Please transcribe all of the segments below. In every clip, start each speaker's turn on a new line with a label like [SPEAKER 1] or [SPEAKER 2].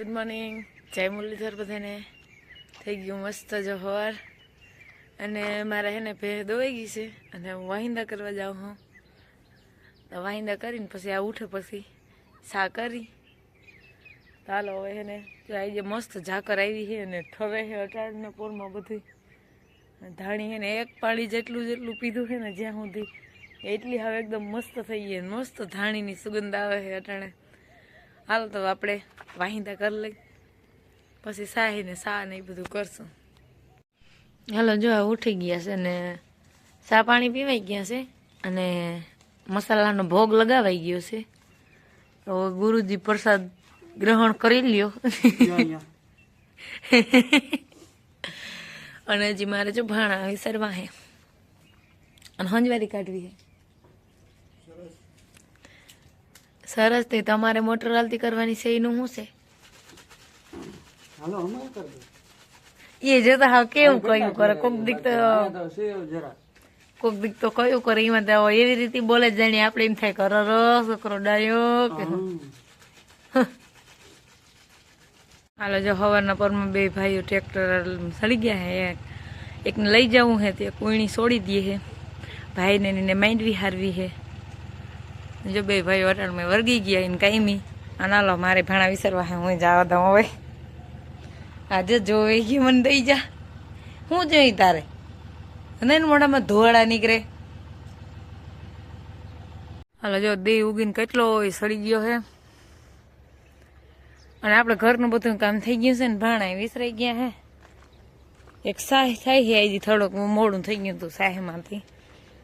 [SPEAKER 1] Good morning જય મુરલીધર બધાને. થઈ ગયું મસ્ત જો હવાર અને મારા હે ને ભે દોવાઈ ગઈ છે. અને હું વાહિંદા કરવા જાઉં હું તો વાહિંદા કરીને પછી આ ઉઠે પછી સા કરી. ચાલો હવે હે ને આવી જે મસ્ત ઝાકર આવી છે અને ઠરે છે અટાળને પોરમાં બધી. ધાણી હે ને એક પાણી જેટલું જેટલું પીધું છે ને જ્યાં સુધી એટલી હવે એકદમ મસ્ત થઈ ગઈ મસ્ત ધાણીની સુગંધ આવે છે અટાણે. હાલો તો આપણે વાહિંદા કરી લઈ પછી સાહી ને સા ને એ બધું કરશું. હાલો, જો ઉઠી ગયા છે ને સા પાણી પીવાઈ ગયા છે અને મસાલાનો ભોગ લગાવાઈ ગયો છે. તો ગુરુજી પ્રસાદ ગ્રહણ કરી લ્યો. અને હજી મારે જો ભાણા વિસરવા હે અને હંજવારી કાઢવી હે સરસ તે તમારે મોટર હાલતી કરવાની છે એનું શું છે?
[SPEAKER 2] હાલો અમારે કરી દો.
[SPEAKER 1] એ જતા હા કેવું કયું કરે કોક દીક તો કોક દીક તો કયું કરે એમાં તો એવી રીતે બોલે જાણી આપણે એમ થાય કરો રો છોકરો ડાયો કે. હાલો જો હવારના પરમાં બે ભાઈઓ ટ્રેક્ટર સડી ગયા હે એકને લઈ જવું હે તે કોઈની છોડી દે હે. ભાઈને એને માંડવી હારવી હે. જો બે ભાઈઓ મેં વર્ગી ગયા એને કાયમી અને હાલો, મારે ભાણા વિસરવા હે હું જવા દઉં હવે. આજે જોવે કે મને દઈ જા. હું જોઈ તારે? અને એના મોઢામાં ધોળા નીકળે. હાલો, જો દેહ ઉગીને કેટલો સડી ગયો હે અને આપણે ઘરનું બધું કામ થઈ ગયું છે ને, ભાણા વિસરાઈ ગયા હે એક સાહ થાય છે આજે થોડોક મોડું થઈ ગયું હતું સાહેમાંથી.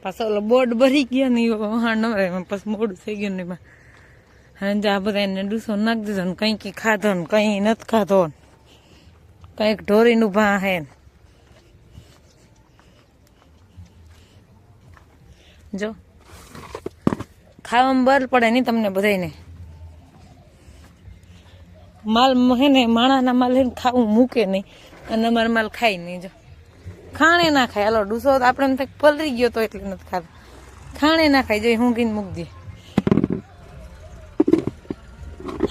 [SPEAKER 1] પાછો ઓલો બોર્ડ ભરી ગયા ને હા નવરે પછી મોડું થઈ ગયું ને એમાં. આ બધા એને ડૂસો નાખી દીધો ને કંઈ કંઈ ખાધો ને કંઈ નથી ખાધો ને. કંઈક ઢોરીનું ભા હે. જો. ખાવામાં બર પડે નહીં તમને બધાને માલ હે ને, માણાના માલ હે ખાવું મૂકે નહીં. અને અમારો માલ ખાય નહીં, જો. ખાણે ના ખાય. હાલો, ડૂસો આપણે એમ પલરી ગયો તો એટલે નથી ખાતો. ખાણે ના ખાય. જોઈ હું કીને મૂક દે.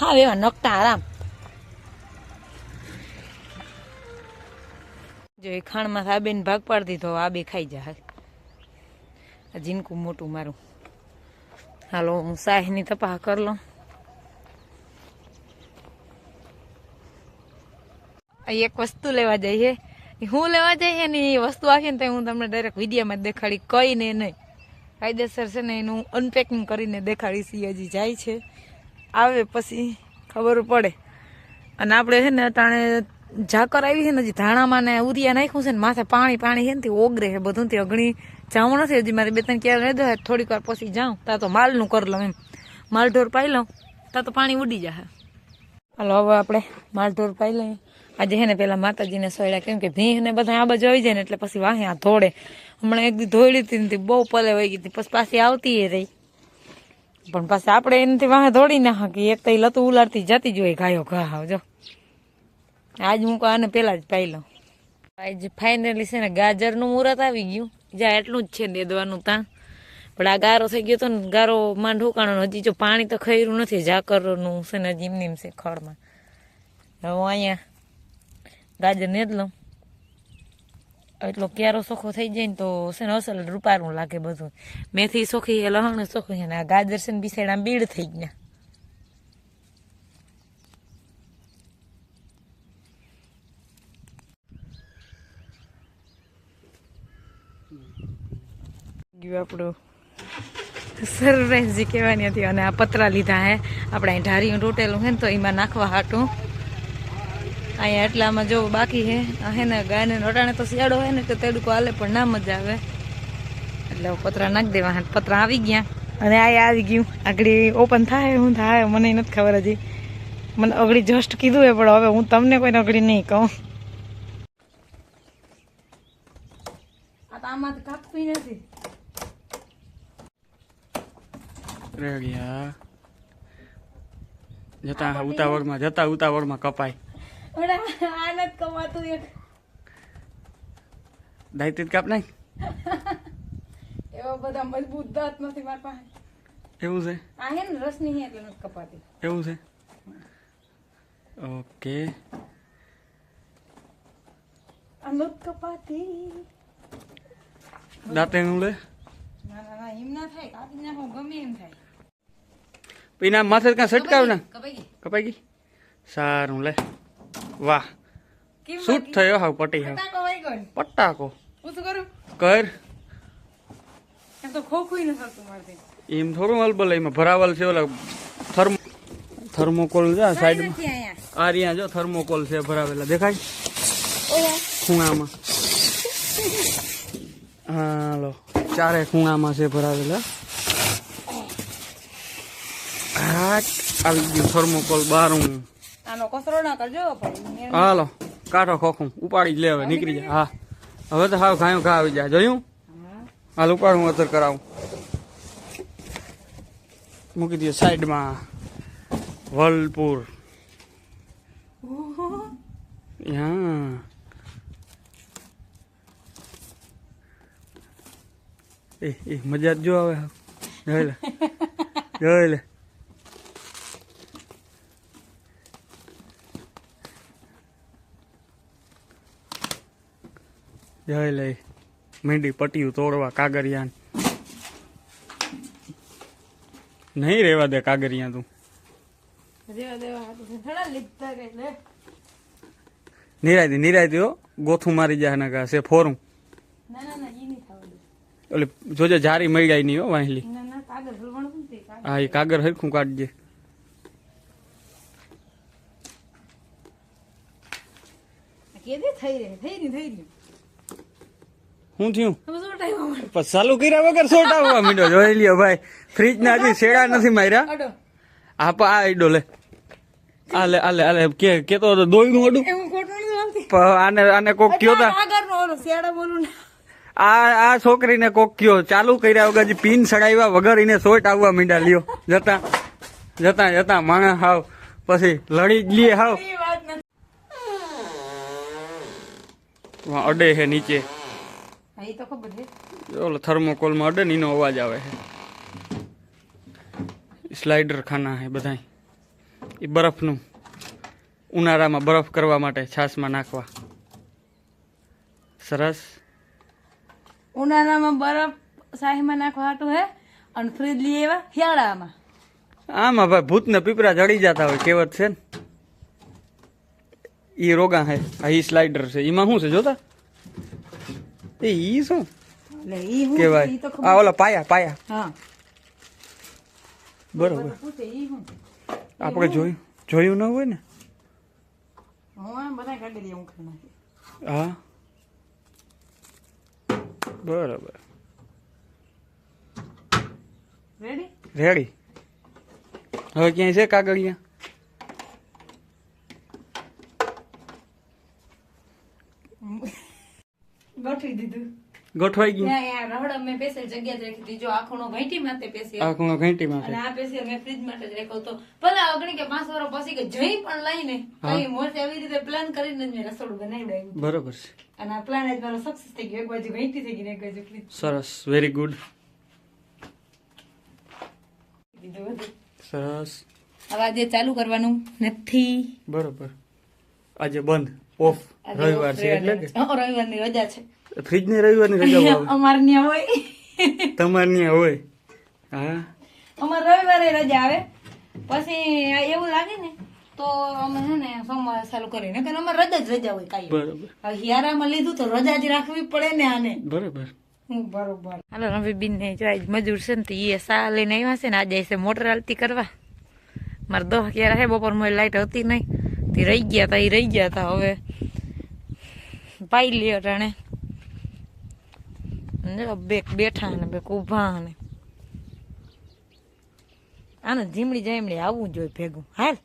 [SPEAKER 1] હા એવા નકટા આરામ. જો એ ખાણમાં આ બેન ભાગ પાડી દીધો આ બે ખાઈ જા. આ જીનકું મોટું મારું. હાલો, હું સાહેની તપાસ કરી લઉં. એક વસ્તુ લેવા જઈએ. હું લેવા જઈએ ને એ વસ્તુ આખી ને તો હું તમને ડાયરેક્ટ વિડીયામાં દેખાડી. કઈ ને નહીં. કાયદેસર છે ને એનું અનપેકિંગ કરીને દેખાડી ઈ હજી જાય છે. આવે પછી ખબર પડે. અને આપણે છે ને અટાણે ઝાકર આવી છે ને હજી ધાણામાં ને ઉરિયા નાખ્યું છે ને માથે પાણી પાણી છે ને તે ઓગરે છે બધું તે અગણી જાવું નથી હજી મારે બે ત્રણ ક્યારે રહી દો થોડીક વાર પછી જાઉં. ત્યાં તો માલનું કરી લઉં એમ. માલઢોર પાઈ લઉં. ત્યાં તો પાણી ઉડી જશે હાલો, હવે આપણે માલઢોર પાઈ લઈએ. આજે હે ને પેલા માતાજીને સોયડા કેમ કે ભીહ ને બધા આ બાજુ આવી જાય ને એટલે પછી વાહે આ ધોડે હમણાં એક દી ધોઈડી હતી બહુ પલે વહી ગઈ હતી. પછી પાછી આવતી એ રહી. પણ પાછી આપણે એનાથી વાહે ધોળી ના હાકી એક તો એ લતું ઉલાડતી જતી જ હોય ગાયો ઘા આવજો આજ હું આને પેલા જ પાઈ લઉં આજ ફાઇનલી છે ને ગાજરનું મુહૂર્ત આવી ગયું. જ્યાં એટલું જ છે દેદવાનું ત્યાં પણ આ ગારો થઈ ગયો તો ને ગારો માં ઢોકાણો હજી જો પાણી તો ખર્યું નથી ઝાકરનું છે ને હજી એમની એમ છે ખળમાં. હવે અહીંયા ગાજર ને એટલો. એટલો ક્યારો સોખો થઈ જાય ને તો છે ને અસલ રૂપારું લાગે બધું. મેથી સોખી એ લહણ સોખી છે ને આ ગાજર છે ને બિસાડા બીડ થઈ ગયા. ગયું આપણું. સરપ્રાઈઝ જે કહેવાની હતી અને આ પતરા લીધા હે. આપણે અહીં ઢારીયું તૂટેલું હે ને તો એમાં નાખવા હાટું. અહીંયા એટલામાં જો બાકી હે હે ને ગાયને અટાણે તો શિયાળો હોય ને તો તેડકો હાલે, પણ ના મજા આવે. એટલે પતરા નાખી દેવા પતરા આવી ગયા. અને આ આવી ગયું. આગળ ઓપન થાય હું થાય, મને નથી ખબર હજી. મને અગડી જસ્ટ કીધું હે પણ હવે હું તમને કોઈને અગડી નહીં કહું. આમાં
[SPEAKER 2] જતા ઉતાવળમાં જતા ઉતાવળમાં કપાય.
[SPEAKER 1] આ નથી કમાતું એક.
[SPEAKER 2] દાયતી કાપ નાખ.
[SPEAKER 1] એવા બધા મજબૂત દાંત નથી મારા પાસે.
[SPEAKER 2] એવું છે?
[SPEAKER 1] આ હે ને રસની હે એટલે નથી કપાતી.
[SPEAKER 2] એવું છે? ઓકે.
[SPEAKER 1] અનુત કપાતી.
[SPEAKER 2] દાંતે નું લે?
[SPEAKER 1] ના ના ના એમ ના થાય. કાપી નાખો ગમે એમ થાય.
[SPEAKER 2] પીના માથે કાં સટકાવ ને?
[SPEAKER 1] કપાઈ ગઈ.
[SPEAKER 2] કપાઈ ગઈ? સારું લે. વાહ. શૂટ થયો હાવ પટી. પટાકો
[SPEAKER 1] હું શું કરું?
[SPEAKER 2] કર.
[SPEAKER 1] એમ તો ખોખું ન થતું મારથી
[SPEAKER 2] એમ થોડું અલબલ એમાં ભરાવલ છે ઓલા થર્મો થર્મોકોલ છે
[SPEAKER 1] સાઈડ
[SPEAKER 2] સાઈડમાં આ રહ્યા જો થર્મોકોલ છે ભરાવેલા. દેખાય? ખૂણામાં. હાલો ચારે ખૂણામાં છે ભરાવેલા. હાટ. આવી ગયું થર્મોકોલ બારું.
[SPEAKER 1] આનો કચરો ના કરજો ભાઈ.
[SPEAKER 2] હાલો કાઢો ખોખું. ઉપાડી જ લે હવે નીકળી જાય હા. હવે તો હાવ ઘાયું ઘા આવી જાય. જોયું? હાલ ઉપાડ હું અસર કરાવું. મૂકી દઈએ સાઈડમાં. વલપુર. હા. એ એ મજા જ જો આવે. જોઈ લે. જોઈ લે. જોઈ લે મીંડી પટ્યું તોડવા કાગરિયાન. નહીં રેવા દે કાગરિયા તું.
[SPEAKER 1] નિરાય
[SPEAKER 2] દે નિરાય હો. ગોથું મારી જાય ને છે ફોરું
[SPEAKER 1] દે.
[SPEAKER 2] એટલે જોજે જારી મળી જાય નહીં હો વાંહલી હા એ કાગર હરખું કાઢજે.
[SPEAKER 1] કેદી થઈ રહી? થઈ રહી થઈ રહી
[SPEAKER 2] શું થયું? ચાલુ કર્યા વગર સોટ આવવા મીડો? જોઈ લ્યો ભાઈ ફ્રીજ ના હજી શેડા નથી માર્યા. આ પા આ ઈડો લે. આલે આલે આલે. કે કે તો હતો દોયનું અડું? આને આને કોક કયો તા?
[SPEAKER 1] ને.
[SPEAKER 2] આ આ છોકરીને કોક કયો ચાલુ કર્યા વગર હજી પીન સડાવ્યા વગર એને સોટ આવવા મીંડા લ્યો. જતા જતા જતા માણસ હાવ. પછી લડી જ લે હાવ. અડે છે નીચે.
[SPEAKER 1] હા એ તો ખબર છે.
[SPEAKER 2] ઓલો થર્મોકોલમાં અડે ને એનો અવાજ આવે છે. સ્લાઇડર ખાના હે બધા એ બરફનું ઉનાળામાં બરફ કરવા માટે છાશમાં નાખવા. સરસ.
[SPEAKER 1] ઉનાળામાં બરફ શાહીમાં નાખવા હતું હે અને ફ્રીજ લઈ એવા શિયાળામાં.
[SPEAKER 2] આમાં ભાઈ ભૂતને પીપરા જડી જતા હોય કહેવત છે ને. એ રોગા હે આ સ્લાઇડર છે. એમાં શું છે જોતા? એ ઈ શું?
[SPEAKER 1] એટલે ઈ હું ઈ
[SPEAKER 2] કહેવાય.
[SPEAKER 1] તો
[SPEAKER 2] આ ઓલા પાયા પાયા.
[SPEAKER 1] હા.
[SPEAKER 2] બરોબર.
[SPEAKER 1] પૂછે ઈ હું
[SPEAKER 2] આપણે જોયું જોયું ન હોય ને?
[SPEAKER 1] હું બધા કાઢી ખાઈ નાખી
[SPEAKER 2] હા. બરાબર.
[SPEAKER 1] રેડી
[SPEAKER 2] રેડી હવે ક્યાંય છે કાગળિયા
[SPEAKER 1] ગોઠવી દીધું
[SPEAKER 2] ગોઠવાઈ ગયું.
[SPEAKER 1] રહડા મેં પેસેલ જગ્યા જ રાખી જો આ ઘંટી માટે પેસી.
[SPEAKER 2] આ ખૂણો ઘંટીમાં
[SPEAKER 1] અને આ પેસી મેં ફ્રીજ માટે જ રાખ્યો તો ભલે અગણી કે પાંચ વર્ષ પછી કે જઈ પણ લઈને. કઈ આવી રીતે પ્લાન કરીને જ મેં રસોડું બનાવી
[SPEAKER 2] બરોબર છે.
[SPEAKER 1] અને આ પ્લાન જ મારો સક્સેસ થઈ ગયો. એક બાજુ ઘંટી થઈ ગઈ ને એક બાજુ ફ્રીજ
[SPEAKER 2] સરસ. વેરી ગુડ સરસ.
[SPEAKER 1] હવે આજે ચાલુ કરવાનું નથી.
[SPEAKER 2] બરોબર. આજે બંધ. ઓફ રવિવાર છે એટલે કે?
[SPEAKER 1] રવિવારની રજા છે.
[SPEAKER 2] ફ્રીજ ને રવિવારની રજા હોય
[SPEAKER 1] અમારે ત્યાં હોય.
[SPEAKER 2] તમારે ત્યાં હોય. હા.
[SPEAKER 1] અમારે રવિવારે રજા આવે. પછી એવું લાગે ને તો અમે છે ને સોમવારે ચાલુ કરીને કારણ અમારે રજા જ રજા હોય કાંઈ
[SPEAKER 2] બરાબર.
[SPEAKER 1] હિયારામાં લીધું તો રજા જ રાખવી પડે ને આને.
[SPEAKER 2] બરાબર.
[SPEAKER 1] હું બરોબર. હાલો રવિ બેન ને જો આજ મજૂર છે ને તો એ સા લઈને આવ્યા છે ને. આજે છે મોટર હાલતી કરવા. મારે દહ ક્યારે હે બપોરમાં લાઈટ હતી નહીં. તે રહી ગયા તા એ રહી ગયા તા. હવે પાઈ લે અટાણે બેઠા ને બે ઊભા ને. આને જીમડી જામડી આવવું જોઈએ ભેગું. હાલ.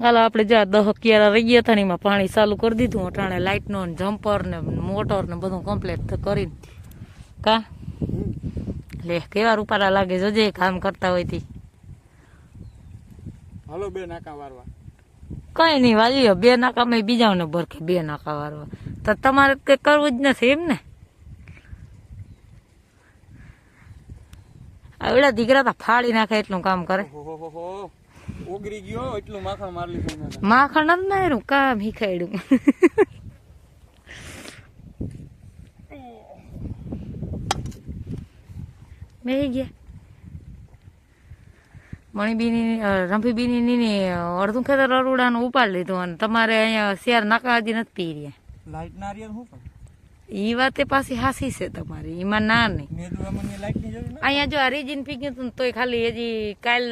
[SPEAKER 1] હાલો આપણે જ્યાં દહ ક્યારા રહી ગયા હતા ને એમાં પાણી ચાલુ કરી દીધું અટાણે લાઇટનો ને જમ્પર ને મોટર ને બધું કમ્પ્લીટ કરીને કા? લે કેવા રૂપારા લાગે જોજે કામ કરતા હોય તી?
[SPEAKER 2] હાલો બે નાકા વારવા.
[SPEAKER 1] કઈ નહીં વાલીઓ બે નાકામાં બીજાને ભરખે બે નાકા વાળવા. તો તમારે કઈ કરવું જ નથી એમ ને? આવડા દીકરા તો ફાડી નાખે એટલું કામ કરે.
[SPEAKER 2] ઓગરી ગયો એટલું માખણ મારી લીધું એને.
[SPEAKER 1] માખણ નથી નાયરું કામ શીખાડ્યું મેં ગયા મણીબીની રંભીબીની ની અડધું ખેતર અરુડાનું ઉપાડ લીધું અને તમારે અહીંયા શેર નાકા હજી નથી પી રહ્યા.
[SPEAKER 2] લાઈટ ના રહ્યા શું
[SPEAKER 1] ઈ વાતે પાછી હાસી છે તમારી એમાં ના નહીં. અહીંયા જો આ રીજીન પી ગયું હતું તોય ખાલી હજી કાલ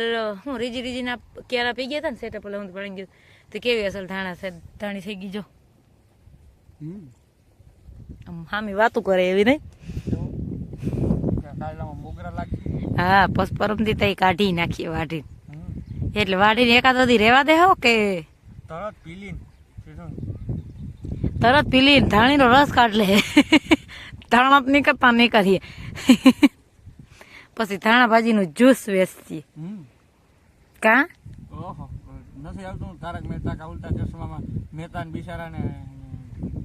[SPEAKER 1] હું રીજી રીજીના કેરા પી ગયા હતા ને સેટઅપ પેલા હું પડી ગયું તો કેવી અસલ ધાણા છે? ધાણી થઈ ગઈ જો.
[SPEAKER 2] હમ.
[SPEAKER 1] આમ હામી વાતું કરે એવી નહીં. હા પસ પરમથી તઈ કાઢી નાખીએ વાઢી એટલે વાઢીને એકાદ બધી રેવા દે હો કે?
[SPEAKER 2] તરત પીલીન
[SPEAKER 1] તરત પીલી ધાણીનો રસ કાઢ લે. ધાણા તો નહીં કરતા નહીં કરીએ પછી ધાણા ભાજીનું જ્યુસ
[SPEAKER 2] વેચતી
[SPEAKER 1] કા?
[SPEAKER 2] ઓહો નથી આવતું તારક મહેતા કા ઉલ્ટા ચશ્મામાં મહેતા બિચારાને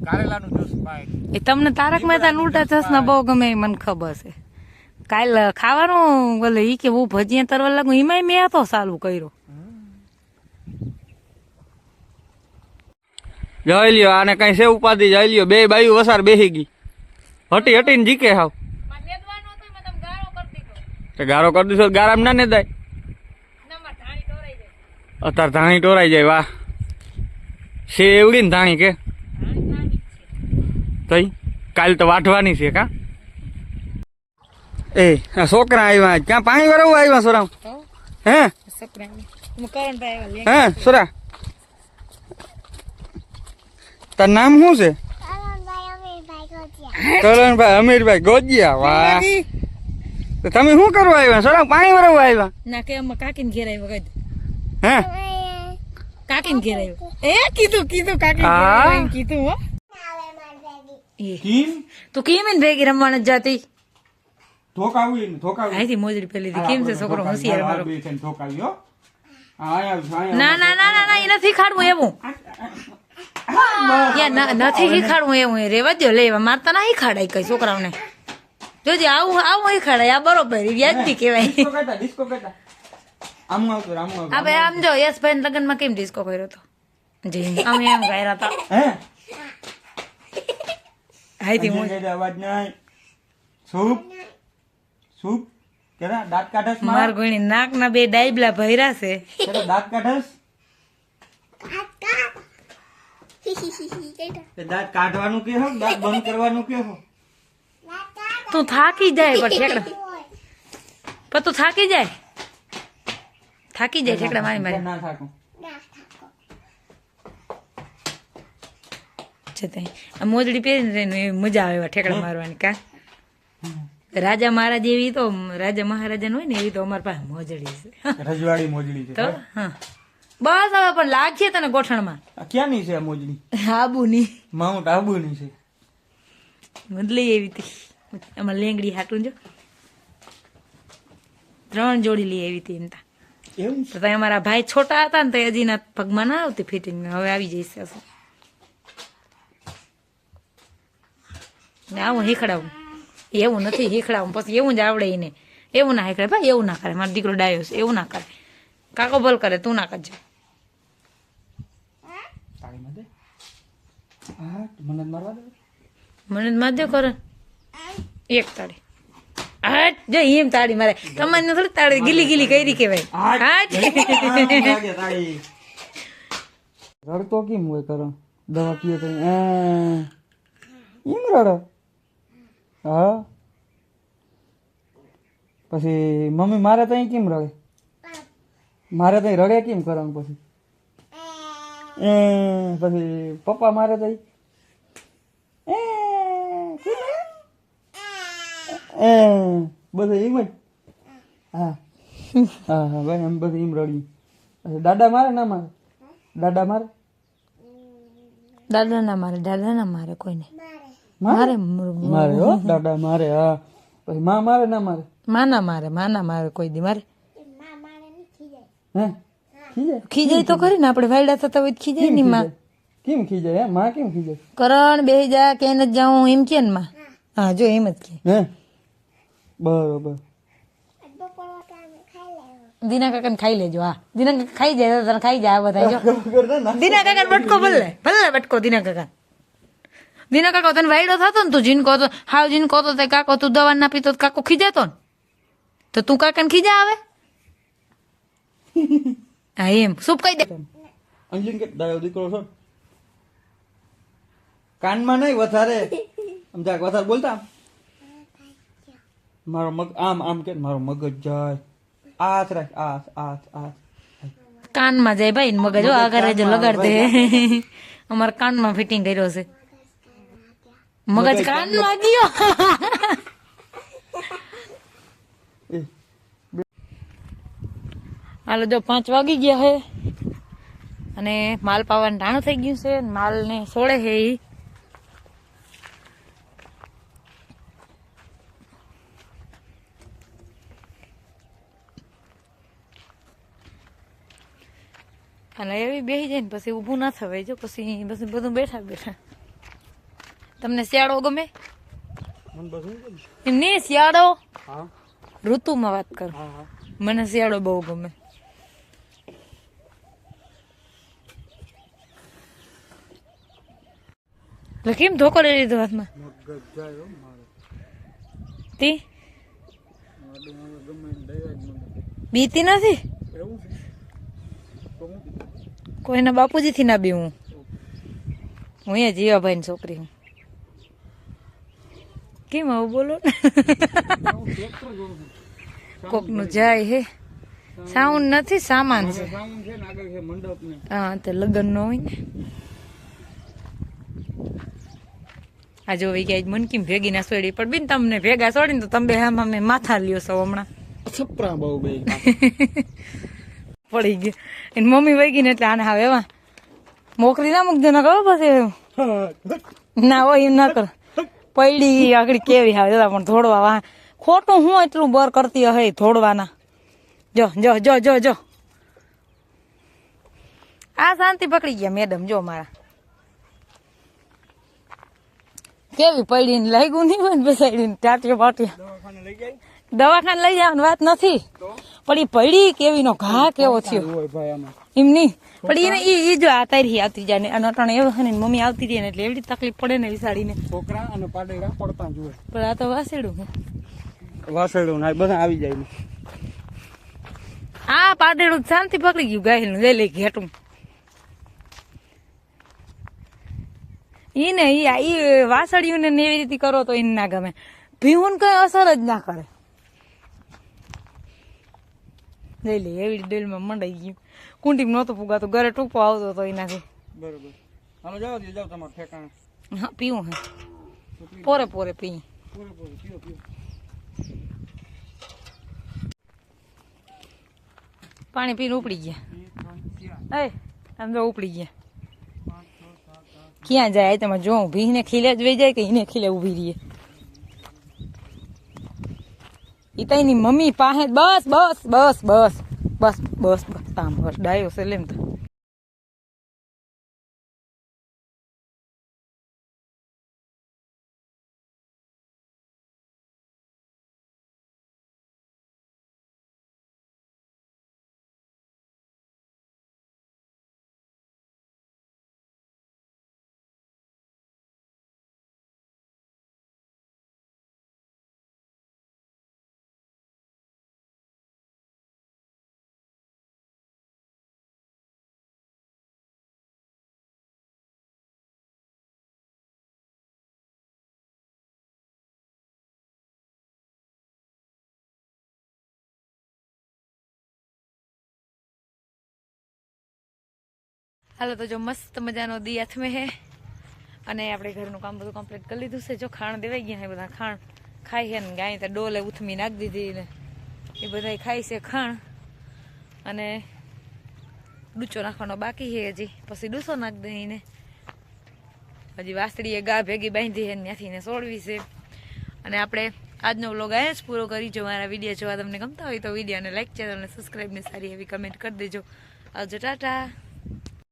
[SPEAKER 2] કારેલાનું જ્યુસ પાય.
[SPEAKER 1] એ તમને તારક મહેતા ઉલટા ચશ્મા બહુ ગમે મને ખબર છે. કાલ ખાવાનું બોલે ઈ કે હું ભજીયા તરવા લાગુ એમાંય મેં તો ચાલુ કર્યો.
[SPEAKER 2] જઈ લ્યો આને કઈ છે ઉપાધિ? જઈ લ્યો બે બાયું વસાર બેસી ગઈ. હટી હટીને જીકે હાવ. તે ગારો કરી દીધો ગારામ ના ને દાય અત્યારે ધાણી ટોરાઈ જાય વાહ. છે એવડી ને ધાણી કે? તઈ? કાલ તો વાઢવાની છે કા? એ આ છોકરા આવ્યા ક્યાં પાણી વરાવું આવ્યા સોરા હે? હે? સોરા? તાર નામ શું છે? કરણભાઈ અમીરભાઈ ગોજિયા વાહ. તો તમે શું કરવા આવ્યા સોરા પાણી વરાવું આવ્યા
[SPEAKER 1] ના કે અમે કાકીને ઘેર આવ્યા કઈ
[SPEAKER 2] હે?
[SPEAKER 1] કાકીને ઘેર આવ્યો એ કીધું કીધું કાકી કીધું હો. તું કેમ એને ભેગી રમવાની જાતી?
[SPEAKER 2] ધોકાવી ધોકાવી
[SPEAKER 1] અહીંથી મોજડી પેલી હતી કેમ છે છોકરો હોશિયાર મારો
[SPEAKER 2] ધોકાવ્યો
[SPEAKER 1] ના ના ના ના ના એ નથી ખાડવું એવું નથી શીખાડવું એવું રેવા દો લેવા મારતા ના શીખાડાય કઈ છોકરાઓને જોજે આવું આવું શીખાડાય આ બરોબર વ્યાજબી કહેવાય
[SPEAKER 2] કરતા આમ
[SPEAKER 1] જો યશભાઈ લગ્નમાં કેમ ડિસ્કો કર્યો હતો જી અમે એમ ગાયરા હતા હાઈથી મોજ
[SPEAKER 2] અવાજ નહીં સૂપ સૂપ? કેરા દાંત કાઢસ માર
[SPEAKER 1] ગોણી નાક ના બે ડાયબલા ભર્યા છે.
[SPEAKER 2] કેરા દાંત કાઢસ? તે દાંત કાઢવાનું કે હો? દાંત બંધ કરવાનું કે હો?
[SPEAKER 1] તું થાકી જાય પણ ઠેકડા. પણ તું થાકી જાય? થાકી જાય ઠેકડા મારી મારી.
[SPEAKER 2] ના થાકું.
[SPEAKER 1] છે તે મોજડી પહેરીને મજા આવે એવા ઠેકડા મારવાની કા? રાજા મહારાજ એવી તો રાજા મહારાજા હોય ને એવી તો અમારી પાસે મોજડી છે.
[SPEAKER 2] રજવાડી મોજડી છે
[SPEAKER 1] તો હા. બસ હવે પણ લાગશે તને ગોઠણમાં.
[SPEAKER 2] ક્યાંની છે આ મોજડી?
[SPEAKER 1] આબુની.
[SPEAKER 2] માઉન્ટ આબુની છે.
[SPEAKER 1] બદલી એવી હતી. એમાં લેંગડી હાટું જો. ત્રણ જોડી લઈ આવી હતી એમ તા.
[SPEAKER 2] એવું
[SPEAKER 1] તો અમારા ભાઈ છોટા હતા ને તો હજીના પગમાં ના આવતી ફિટિંગ. હવે આવી જઈશ ને આવું શીખડાવું એવું નથી શીખડાવું પછી એવું જ આવડે એને એવું ના શીખડે ભાઈ એવું ના કરે મારો દીકરો ડાયો છે એવું ના કરે. કાકો ભલ કરે તું ના કરજે.
[SPEAKER 2] મને
[SPEAKER 1] માધ્ય કરે એક તાળી. હા જો એમ તાળી મારે. તમને થોડી તાળી ગીલી ગીલી કરી કેવાય હાટ.
[SPEAKER 2] રડતો કેમ હોય કરો દવા પીએ તો. એમ રડો. હા? પછી મમ્મી મારે તો કેમ રડે? મારે તો રડે કેમ કરવાનું પછી? એ પછી પપ્પા મારે તો એ એ બધું એમ જ? હા. હા હા ભાઈ એમ બધું એમ રડ્યું. પછી દાદા મારે ના મારે? દાદા મારે?
[SPEAKER 1] દાદા ના મારે દાદા ના મારે કોઈને? મારે?
[SPEAKER 2] મારે હો દાદા મારે હા. પછી માં મારે ના મારે?
[SPEAKER 1] માના મારે માના મારે કોઈ દી મારે?
[SPEAKER 2] હે? ખીજાય?
[SPEAKER 1] તો ખરી ને આપણે વાયડા થતા હોય તો ખીજાયની માં.
[SPEAKER 2] કેમ ખીજાય? માં કેમ ખીજાય?
[SPEAKER 1] કરણ બે જા કે ન જાઉં એમ કે ને માં? હા. જો એમ જ કે.
[SPEAKER 2] હે? બરોબર.
[SPEAKER 1] દીના કાકાને ખાઈ લેજો હા. દીના કાકા ખાઈ જાય તને ખાઈ જાય આ બધા જો. દીના કાકા બટકો ભલે ભલે બટકો દીના કાકા દીના કાકો તને વાયડો થતો ને તું જીનકો તો હાવ જીનકો તો તે કાકો તું દવા ના પીતો કાકો ખીજાતો ને તો તું કાકાને ખીજા આવે હા એમ સૂપ કહી દે
[SPEAKER 2] અંજલિન કે દાયો દીકરો છો કાનમાં નહીં વધારે આમ વધારે બોલતા. મારો મગ આમ આમ કે મારો મગજ જાય આથ રાખ આથ આથ આથ
[SPEAKER 1] કાનમાં જાય ભાઈ મગજ ઘરે જો લગાડ દે અમારે કાનમાં ફિટિંગ કર્યો છે મગજ કાનમાં ગયો હાલો જો પાંચ વાગી ગયા હે. અને માલ પાવાનું ટાણું થઈ ગયું છે માલ ને સોળે છે એ અને એવી બેસી જાય ને પછી ઊભું ના થવાય. જો પછી બસ બધું બેઠા બેઠા. તમને શિયાળો ગમે?
[SPEAKER 2] મન બધું
[SPEAKER 1] એમ નહીં શિયાળો?
[SPEAKER 2] હા.
[SPEAKER 1] ઋતુમાં વાત કરું.
[SPEAKER 2] હા હા.
[SPEAKER 1] મને શિયાળો બહુ ગમે. એટલે કેમ ધોકો લઈ લીધો હાથમાં?
[SPEAKER 2] મગજ જાય હો મારો.
[SPEAKER 1] તી?
[SPEAKER 2] મારું હવે ગમે એને દયા જ મને.
[SPEAKER 1] બીતી નથી?
[SPEAKER 2] એવું છે. તો હું
[SPEAKER 1] કોઈના બાપુજીથી ના બી હું હું અહીંયા જીવાભાઈ છોકરી હું. કેમ આવું બોલો ને?
[SPEAKER 2] જોઉં
[SPEAKER 1] કોકનું જાય હે. સાઉન્ડ નથી સામાન છે.
[SPEAKER 2] ને ને
[SPEAKER 1] હા તે લગ્ન નો હોય ને. આ જો વી કે મન કેમ ભેગી ના સોડી પણ બેન તમને ભેગા સોડીને તો તમે આમ અમે માથા લ્યો છો હમણાં.
[SPEAKER 2] છપરા બહુ બે.
[SPEAKER 1] પડી ગયા. એની મમ્મી વહી ગઈ ને એટલે આને હવે એવા. મોકરી ના મૂકજો ના કરો પછી. ના હોય એમ ના કર. પૈડી આગળ કેવી આવે? દાદા પણ ધોડવા વા ખોટું હું એટલું બર કરતી હે ધોડવાના જો જો જો જો જો. આ શાંતિ પકડી ગયા મેડમ, જો મારા. કેવી પડી લાગ્યું નહીં હોય ને બેસાડી ટાટીઓ
[SPEAKER 2] દવાખાને લઈ જાય
[SPEAKER 1] દવાખાને લઈ જવાની વાત નથી. પણ એ પડી કેવી નો ઘા કેવો થયો?
[SPEAKER 2] હોય ભાઈ આમાં.
[SPEAKER 1] એમ નહીં. પણ એને ઈ ઈ જો આ તારી આવતી જાય ને અટાણે એવું ને મમ્મી આવતી રહી ને એટલે એવડી તકલીફ પડે ને વિસાડીને
[SPEAKER 2] છોકરા અને પાડેરા પડતા જ
[SPEAKER 1] પણ આ તો વાસેડું છે.
[SPEAKER 2] વાસળું ના બધા આવી જાય
[SPEAKER 1] આ પાડેડું શાંતિ પકડી ગયું ગાયનું લઈ લઈ ઘેટું ઈ ને ઈ વાસળિયું ને એવી રીતે કરો તો એને ના ગમે. ભીહું કઈ અસર જ ના કરે. લઈ લે એવી ડેલમાં મંડાઈ ગયું કુંટીમાં નહોતું પુગાતું ઘરે ટૂંકો આવતો હતો એનાથી
[SPEAKER 2] બરોબર હાલો જાઓ દે જાઓ તમારે ઠેકાણે
[SPEAKER 1] હા પીવું હે પોરે પોરે પી
[SPEAKER 2] પૂરેપૂરું પીઓ પીઓ
[SPEAKER 1] પાણી પીને ઉપડી ગયા એ આમ તો ઉપડી ગયા ક્યાં જાય તમે જો ભીને ખીલે જ વહી જાય કે એને ખીલે ઊભી રહીએ ઈ તો મમ્મી પાસે બસ બસ બસ બસ બસ બસ બસ આમ ડાયો છે લેમ તો હાલો, તો જો મસ્ત મજાનો દી હાથમે હે. અને આપણે ઘરનું કામ બધું કમ્પ્લીટ કરી લીધું છે. જો ખાણ દેવાઈ ગયા હે બધા ખાણ ખાઈ છે ને ગાય તો ડોલે ઉથમી નાખી દીધી ને એ બધા ખાય છે ખાણ. અને ડૂચો નાખવાનો બાકી છે હજી. પછી ડૂસો નાખી દઈ ને હજી વાસળીએ ગા ભેગી બાંધી છે ત્યાંથી ને સોળવી છે. અને આપણે આજનો વ્લોગ અહીંયા જ પૂરો કરી. જો મારા વીડિયો જોવા તમને ગમતા હોય તો વિડીયોને લાઈક ચેનલને સબસ્ક્રાઈબને સારી એવી કમેન્ટ કરી દેજો. આવજો, ટાટા.